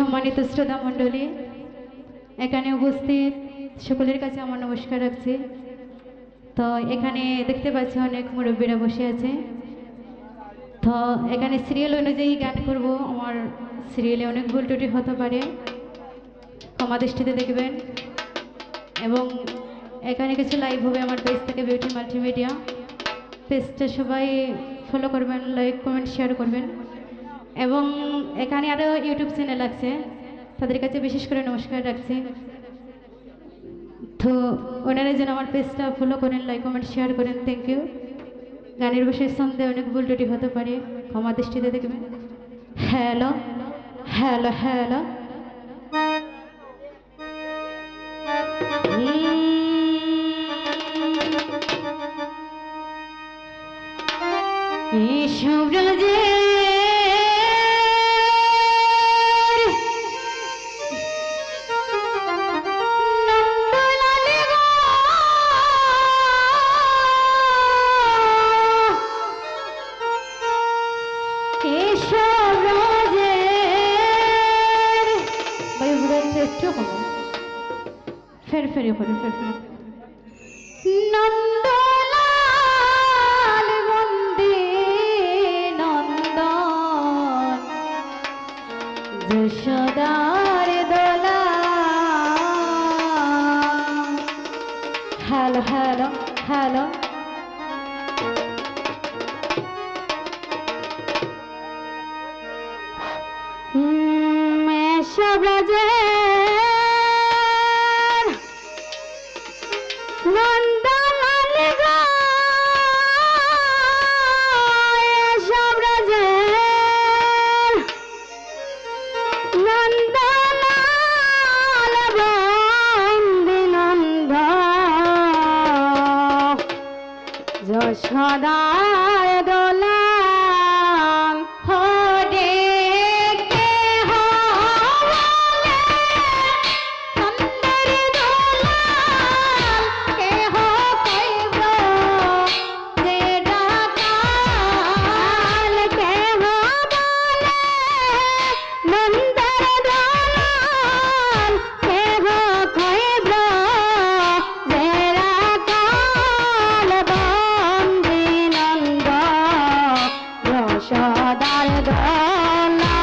সম্মানিত শ্রোতা মণ্ডলী, এখানে উপস্থিত সকলের কাছে আমার নমস্কার রাখছি। তো এখানে দেখতে পাচ্ছি অনেক মুরব্বীরা বসে আছে। তো এখানে সিরিয়াল অনুযায়ী গান করব। আমার সিরিয়ালে অনেক ভুল ত্রুটি হতে পারে। ক্ষমা দৃষ্টিতে দেখবেন। এবং এখানে কিছু লাইভ হবে আমার পেজ থেকে বিউটি মাল্টিমিডিয়া পেজটা সবাই ফলো করবেন লাইক কমেন্ট শেয়ার করবেন। এবং এখানে আরও ইউটিউব চ্যানেল আছে। তাদের কাছে বিশেষ করে নমস্কার রাখছি। তো ওনারা যেন আমার পেজটা ফলো করেন লাইক কমেন্ট শেয়ার করেন থ্যাংক ইউ গানের বিষয়ে সন্দেহে অনেক ভুল ত্রুটি হতে পারে, ক্ষমা দৃষ্টিতে দেখবেন। হ্যালো হ্যালো হ্যালো এসব রাজে ফের ফেরে করে ফের ফেরে নন্দলাল বন্দে গলা